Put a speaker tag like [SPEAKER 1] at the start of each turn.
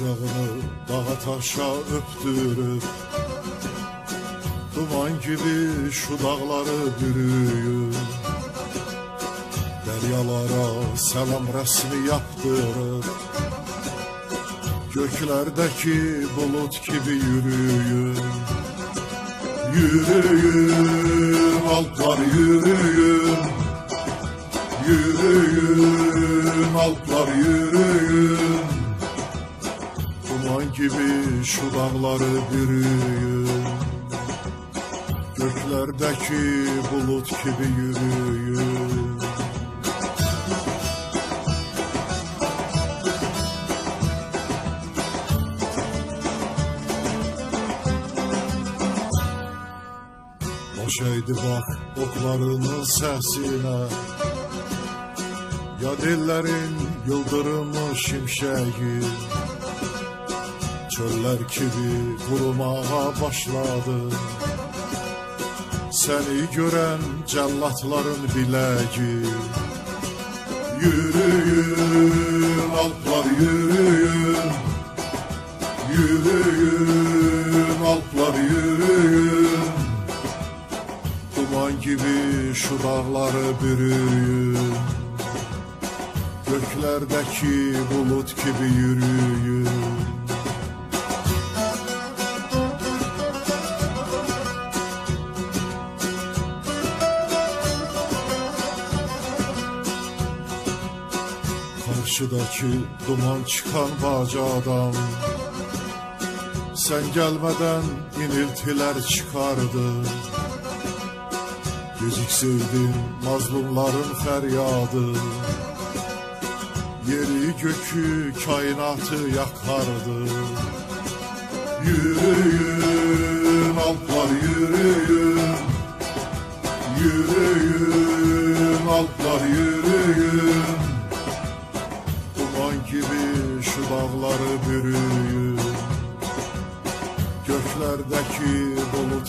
[SPEAKER 1] Başını dağa taşa öptürüp Duman gibi şu dağları bürüyün Deryalara selam resmi yaptırıp Göklerdeki bulut gibi yürüyün Yürüyün alplar yürüyün Yürüyün alplar yürüyün Duman gibi şu dağları bürüyün Göklerdeki bulut gibi yürüyün Hoş eğdi bak oklarının sesine. Ya dillerin yıldırımı şimşeği Çöller gibi kurumaya başladı. Seni gören cellatların bileği. Yürüyün alplar yürüyün. Yürüyün alplar yürüyün. Duman gibi şu dağları bürüyün. Göklerdeki bulut gibi yürüyün Karşıdaki duman çıkan bacadan. Sen gelmeden iniltiler çıkardı. Gecikseydin mazlumların feryadı. Yeri gökü kainatı yakardı. Yürüyün alplar yürüyün. Yürüyün alplar yürüyün Duman gibi şu dağları bürüyün Göklerdeki bulut